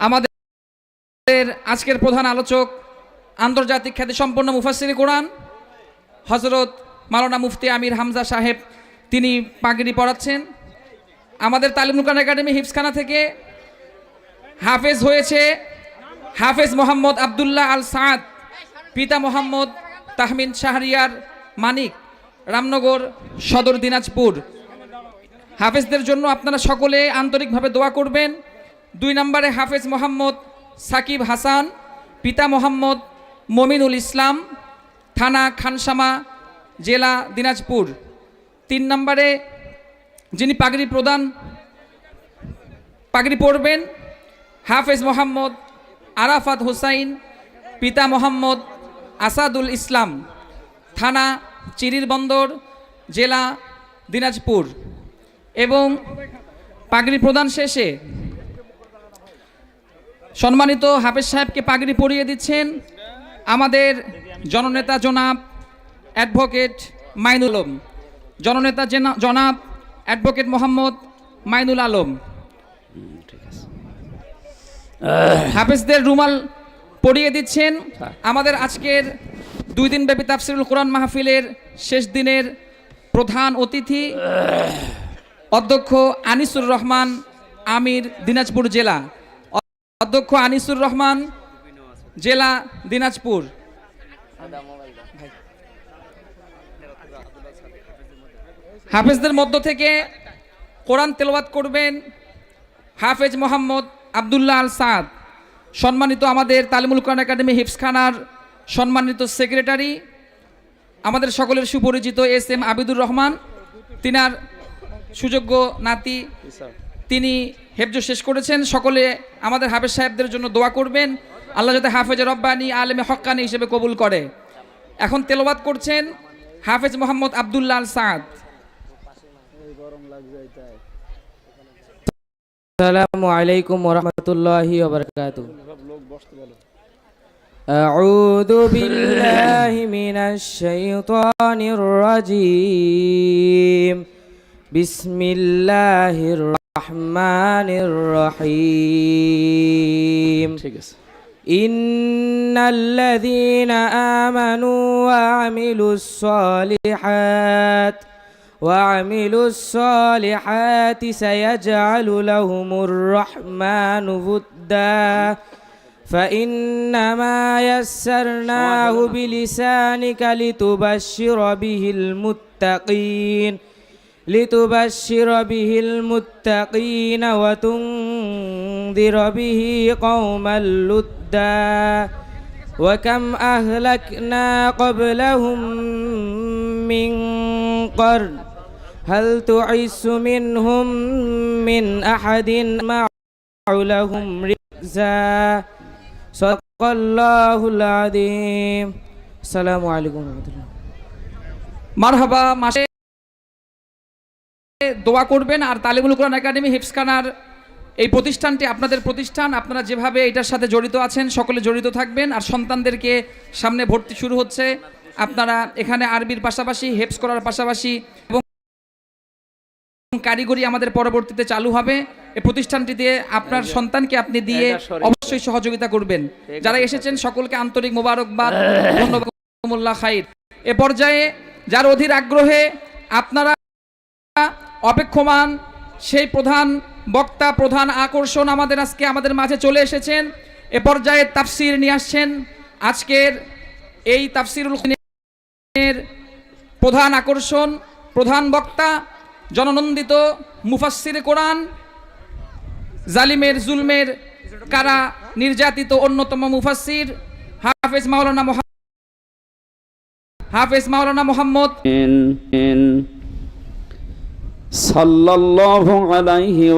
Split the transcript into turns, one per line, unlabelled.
আমাদের আজকের প্রধান আলোচক আন্তর্জাতিক খ্যাতিসম্পন্ন মুফাসির কোরআন হজরত মালানা মুফতি আমির হামজা সাহেব, তিনি পাগড়ি পড়াচ্ছেন আমাদের তালিম কোরআন একাডেমি হিফসখানা থেকে হাফেজ হয়েছে হাফেজ মোহাম্মদ আবদুল্লাহ আল সাদ, পিতা মোহাম্মদ তাহমিন শাহরিয়ার মানিক, রামনগর সদর দিনাজপুর। হাফেজদের জন্য আপনারা সকলে আন্তরিকভাবে দোয়া করবেন। দুই নম্বরে হাফেজ মোহাম্মদ সাকিব হাসান, পিতা মোহাম্মদ মমিনুল ইসলাম, থানা খানসামা, জেলা দিনাজপুর। তিন নম্বরে যিনি পাগড়ি প্রদান, পাগড়ি পরবেন, হাফেজ মোহাম্মদ আরাফাত হুসাইন, পিতা মোহাম্মদ আসাদুল ইসলাম, থানা চিরির বন্দর, জেলা দিনাজপুর। এবং পাগড়ি প্রদান শেষে সম্মানিত হাফেজ সাহেবকে পাগড়ি পরিয়ে দিচ্ছেন আমাদের জননেতা জনাব অ্যাডভোকেট মাইনুল আলম। জননেতা জেনা- জনাব অ্যাডভোকেট মোহাম্মদ মাইনুল আলম। হাফেজদের রুমাল পরিয়ে দিচ্ছেন আমাদের আজকের দুই দিনব্যাপী তাফসিরুল কোরআন মাহফিলের শেষ দিনের প্রধান অতিথি অধ্যক্ষ আনিসুর রহমান আমির দিনাজপুর জেলা। অধ্যক্ষ আনিসুর রহমান, জেলা দিনাজপুর। হাফেজদের মধ্য থেকে কোরআন তেলাওয়াত করবেন হাফেজ মোহাম্মদ আবদুল্লাহ আল সাদ। সম্মানিত আমাদের তালিমুল কোরআন একাডেমি হিফসখানার সম্মানিত সেক্রেটারি, আমাদের সকলের সুপরিচিত এস এম আবিদুর রহমান, তিনার সুযোগ্য নাতি তিনি হেফজ শেষ করেছেন সকলে আমাদের হাফেজ সাহেবদের জন্য দোয়া করবেন আল্লাহ যাতে হাফেজ রব্বানি আলেমে হক্কানি হিসেবে কবুল করে এখন তেলাওয়াত করছেন হাফেজ মোহাম্মদ আবদুল্লাহ আল সাদ
السلام عليكم ورحمة الله وبركاته أعوذ بالله من الشيطان الرجيم بسم الله الرحمن الرحيم. إن الذين آمنوا وعملوا الصالحات وعملوا الصالحات سيجعل لهم الرحمن ودا. فإنما يسرناه بلسانك لتبشر به المتقين. لتبشر به المتقين وتنذر به قوما لدا وكم أهلكنا قبلهم من قرن هل تعس منهم من أحد مع لهم ركزا صدق الله العظيم السلام عليكم ورحمة الله
মারহাবা মাসে দোয়া করবেন আর তালিমুল কোরআন একাডেমি হিফসখানার এই প্রতিষ্ঠানটি আপনাদের প্রতিষ্ঠান। আপনারা যেভাবে এটার সাথে জড়িত আছেন, সকলে জড়িত থাকবেন আর সন্তানদেরকে সামনে ভর্তি শুরু হচ্ছে। আপনারা এখানে আরবির পাশাপাশি হেফস করার পাশাপাশি এবং কারিগরি আমাদের পরবর্তীতে চালু হবে। এই প্রতিষ্ঠানটি দিয়ে আপনার সন্তানকে আপনি দিয়ে অবশ্যই সহযোগিতা করবেন। যারা এসেছেন, সকলকে আন্তরিক মোবারকবাদ, ধন্যবাদ খাইর। এ পর্যায়ে যার অধীর আগ্রহে আপনারা অপেক্ষমান, সেই প্রধান বক্তা, প্রধান আকর্ষণ আমাদের আজকে আমাদের মাঝে চলে এসেছেন। এ পর্যায়ে তাফসির নিয়ে আসছেন আজকের এই তাফসিরুল প্রধান আকর্ষণ, প্রধান বক্তা, জননন্দিত মুফাসির কোরআন, জালিমের, জুলমের কারা নির্যাতিত অন্যতম মুফাসির হাফেজ মাওলানা হাফেজ মাওলানা মোহাম্মদ
صلى الله عليه